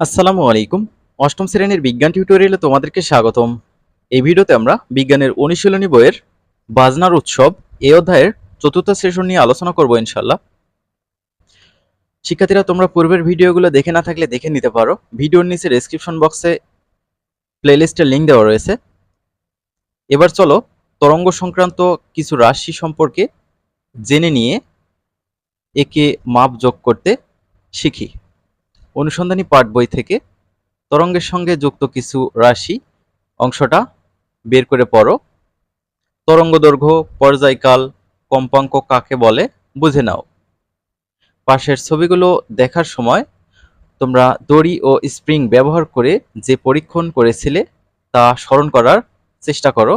আসসালামু আলাইকুম। অষ্টম শ্রেণির বিজ্ঞান টিউটোরিয়ালে তোমাদেরকে স্বাগতম। এই ভিডিওতে আমরা বিজ্ঞানের অনুশীলনী বইয়ের বাজনার উৎসব এই অধ্যায়ের চতুর্থ সেশন নিয়ে আলোচনা করব ইনশাল্লাহ শিক্ষার্থীরা, তোমরা পূর্বের ভিডিওগুলো দেখে না থাকলে দেখে নিতে পারো। ভিডিওর নিচে ডেসক্রিপশন বক্সে প্লেলিস্টের লিঙ্ক দেওয়া রয়েছে। এবার চলো তরঙ্গ সংক্রান্ত কিছু রাশি সম্পর্কে জেনে নিয়ে একে মাপ যোগ করতে শিখি। অনুসন্ধানী পাঠ বই থেকে তরঙ্গের সঙ্গে যুক্ত কিছু রাশি অংশটা বের করে পড়ো। তরঙ্গ দৈর্ঘ্য, পর্যায়কাল, কম্পাঙ্ক কাকে বলে, বুঝে নাও। পাশের ছবিগুলো দেখার সময় তোমরা দড়ি ও স্প্রিং ব্যবহার করে যে পরীক্ষণ করেছিলে তা স্মরণ করার চেষ্টা করো।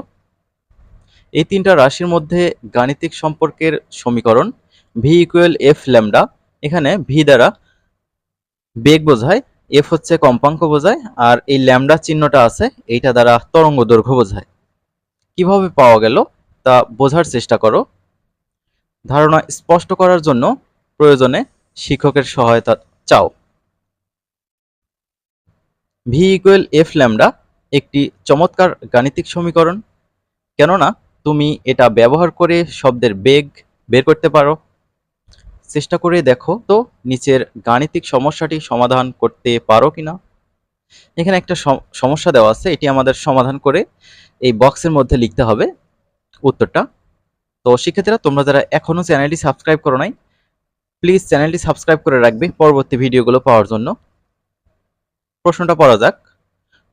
এই তিনটা রাশির মধ্যে গাণিতিক সম্পর্কের সমীকরণ ভি ইকুয়াল এফ ল্যামডা এখানে ভি দ্বারা বেগ বোঝায় এফ হচ্ছে কম্পাঙ্ক বোঝায়, আর এই ল্যামডা চিহ্নটা আছে, এইটা দ্বারা তরঙ্গ দৈর্ঘ্য বোঝায়। কীভাবে পাওয়া গেল? তা বোঝার চেষ্টা করো। ধারণা স্পষ্ট করার জন্য প্রয়োজনে শিক্ষকের সহায়তা চাও। ভি ইকুয়েল এফ ল্যামডা একটি চমৎকার গাণিতিক সমীকরণ। কেননা, তুমি এটা ব্যবহার করে শব্দের বেগ বের করতে পারো। চেষ্টা করে দেখো। তো নিচের গাণিতিক সমস্যাটি সমাধান করতে পারো কিনা? এখানে একটা সমস্যা দেওয়া আছে, এটি আমাদের সমাধান করে এই বক্সের মধ্যে লিখতে হবে উত্তরটা। তো শিক্ষার্থীরা, তোমরা যারা এখনও চ্যানেলটি সাবস্ক্রাইব করো নাই, প্লিজ চ্যানেলটি সাবস্ক্রাইব করে রাখবে পরবর্তী ভিডিওগুলো পাওয়ার জন্য। প্রশ্নটা পড়া যাক।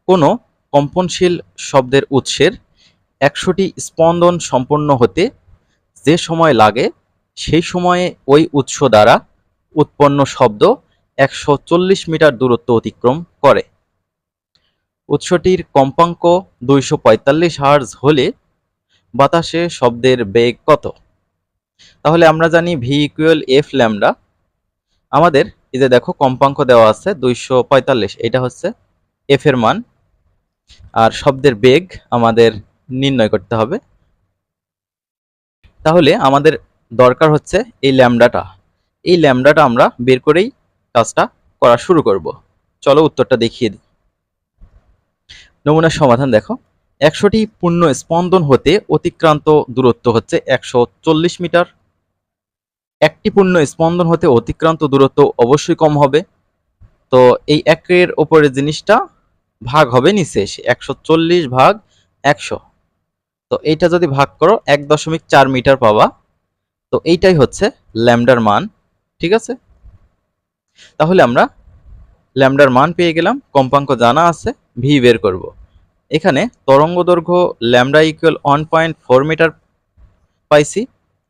কোনো কম্পনশীল শব্দের উৎসের একশোটি স্পন্দন সম্পন্ন হতে যে সময় লাগে সেই সময়ে ওই উৎস দ্বারা উৎপন্ন শব্দ একশো চল্লিশ মিটার দূরত্ব অতিক্রম করে। উৎসটির কম্পাঙ্ক দুইশো পঁয়তাল্লিশ হার্জ হলে বাতাসে শব্দের বেগ কত? তাহলে আমরা জানি ভি ইকুয়াল এফ ল্যামডা আমাদের এই যে দেখো কম্পাঙ্ক দেওয়া আছে দুইশো পঁয়তাল্লিশ, এটা হচ্ছে এফ এর মান। আর শব্দের বেগ আমাদের নির্ণয় করতে হবে। তাহলে আমাদের দরকার হচ্ছে এই ল্যামডাটা। এই ল্যামডাটা আমরা বের করেই কাজটা করা শুরু করব। চলো উত্তরটা দেখিয়ে দিই। নমুনার সমাধান দেখো। একশোটি পূর্ণ স্পন্দন হতে অতিক্রান্ত দূরত্ব হচ্ছে একশো চল্লিশ মিটার। একটি পূর্ণ স্পন্দন হতে অতিক্রান্ত দূরত্ব অবশ্যই কম হবে। তো এই একের ওপরের জিনিসটা ভাগ হবে এসে একশো চল্লিশ ভাগ একশো। তো এইটা যদি ভাগ করো, এক দশমিক চার মিটার পাবা। তো এইটাই হচ্ছে ল্যামডার মান, ঠিক আছে? তাহলে আমরা ল্যামডার মান পেয়ে গেলাম, কম্পাঙ্ক জানা আছে ভি বের করব। এখানে তরঙ্গ দৈর্ঘ্য lambda equal one point four metre পাইছি,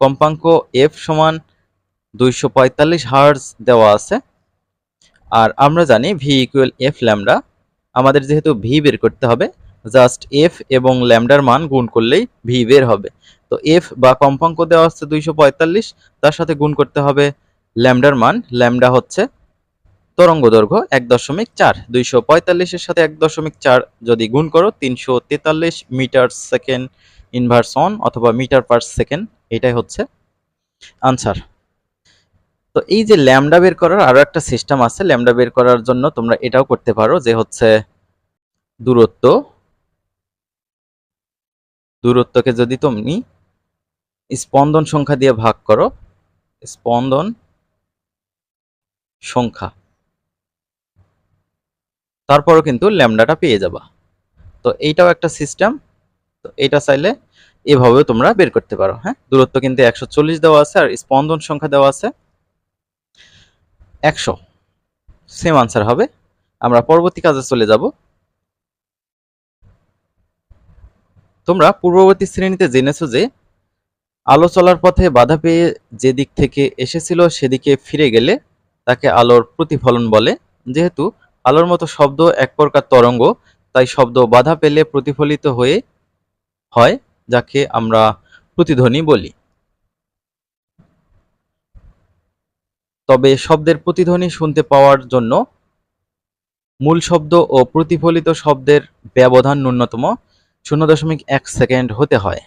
কম্পাঙ্ক এফ সমান দুইশো পঁয়তাল্লিশ হার্জ দেওয়া আছে। আর আমরা জানি ভি ইকুয়াল এফ ল্যামডা, আমাদের যেহেতু ভি বের করতে হবে জাস্ট এফ এবং ল্যামডার মান গুণ করলেই ভি বের হবে। তো এফ বা কম্পাঙ্ক দেওয়া হচ্ছে দুইশো পঁয়তাল্লিশ, তার সাথে গুণ করতে হবে ল্যামডার মান, ল্যামডা হচ্ছে তরঙ্গ দৈর্ঘ্য এক দশমিক চার। দুইশো পঁয়তাল্লিশের সাথে এক দশমিক চার যদি গুণ করো, তিনশো তেতাল্লিশ মিটার সেকেন্ড ইনভার্স অন অথবা মিটার পার সেকেন্ড, এটাই হচ্ছে আনসার। তো এই যে ল্যামডা বের করার আরও একটা সিস্টেম আছে, ল্যামডা বের করার জন্য তোমরা এটাও করতে পারো, যে হচ্ছে দূরত্ব, দূরত্বকে যদি তুমি স্পন্দন সংখ্যা দিয়ে ভাগ করো। স্পন্দন সংখ্যা। তারপরও কিন্তু ল্যামডাটা পেয়ে যাবা। তো এইটাও একটা সিস্টেম। তো এটা চাইলে এভাবেও তোমরা বের করতে পারো হ্যাঁ? দূরত্ব কিন্তু একশো চল্লিশ দেওয়া আছে আর স্পন্দন সংখ্যা দেওয়া আছে একশো। সেম আনসার হবে। আমরা পরবর্তী কাজে চলে যাব। তোমরা পূর্ববর্তী শ্রেণীতে জেনেছো যে আলো চলার পথে বাধা পেয়ে যে দিক থেকে এসেছিল সেদিকে ফিরে গেলে তাকে আলোর প্রতিফলন বলে। যেহেতু আলোর মতো শব্দ এক প্রকার তরঙ্গ, তাই শব্দ বাধা পেলে প্রতিফলিত হয়ে হয়, যাকে আমরা প্রতিধ্বনি বলি। তবে শব্দের প্রতিধ্বনি শুনতে পাওয়ার জন্য মূল শব্দ ও প্রতিফলিত শব্দের ব্যবধান ন্যূনতম শূন্য দশমিক এক সেকেন্ড হতে হয়।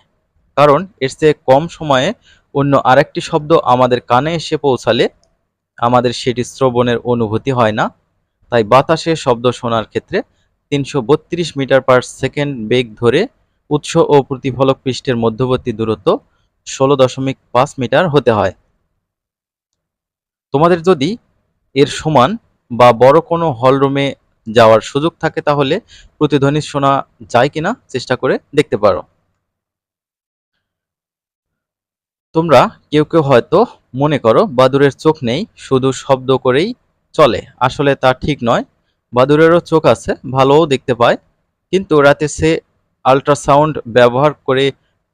কারণ এর চেয়ে কম সময়ে অন্য আরেকটি শব্দ আমাদের কানে এসে পৌঁছালে আমাদের সেটি শ্রবণের অনুভূতি হয় না। তাই বাতাসে শব্দ শোনার ক্ষেত্রে তিনশো বত্রিশ মিটার পার সেকেন্ড বেগ ধরে উৎস ও প্রতিফলক পৃষ্ঠের মধ্যবর্তী দূরত্ব ষোলো দশমিক পাঁচ মিটার হতে হয়। তোমাদের যদি এর সমান বা বড় কোনো হলরুমে যাওয়ার সুযোগ থাকে তাহলে প্রতিধ্বনি শোনা যায় কিনা চেষ্টা করে দেখতে পারো। তোমরা কেউ কেউ হয়তো মনে করো বাদুরের চোখ নেই, শুধু শব্দ করেই চলে। আসলে তা ঠিক নয়। বাদুরেরও চোখ আছে, ভালোও দেখতে পায়। কিন্তু রাতে সে আল্ট্রাসাউন্ড ব্যবহার করে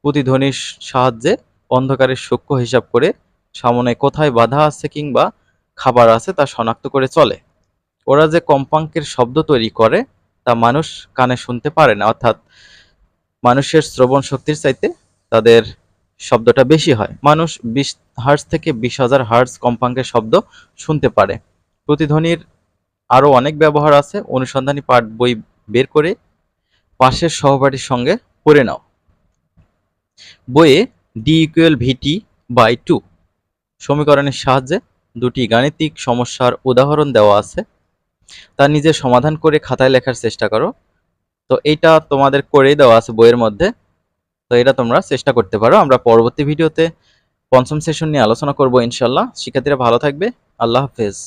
প্রতিধ্বনির সাহায্যে অন্ধকারের সূক্ষ্ম হিসাব করে সামনে কোথায় বাধা আছে কিংবা খাবার আছে তা শনাক্ত করে চলে। ওরা যে কম্পাঙ্কের শব্দ তৈরি করে, তা মানুষ কানে শুনতে পারে না। অর্থাৎ মানুষের শ্রবণ শক্তির চাইতে তাদের শব্দটা বেশি হয়। মানুষ বিশ হার্জ থেকে বিশ হাজার হার্জ কম্পাঙ্কের শব্দ শুনতে পারে। প্রতিধ্বনির আরও অনেক ব্যবহার আছে। অনুসন্ধানী পাঠ বই বের করে পাশের সহপাঠীর সঙ্গে পড়ে নাও। বইয়ে D equal VT by two সমীকরণের সাহায্যে দুটি গাণিতিক সমস্যার উদাহরণ দেওয়া আছে। তা নিজে সমাধান করে খাতায় লেখার চেষ্টা করো। তো এইটা তোমাদের করেই দেওয়া আছে বইয়ের মধ্যে। তো এটা তোমরা চেষ্টা করতে পারো। আমরা পরবর্তী ভিডিওতে পঞ্চম সেশন নিয়ে আলোচনা করব ইনশাল্লাহ শিক্ষার্থীরা ভালো থাকবে। আল্লাহ হাফেজ।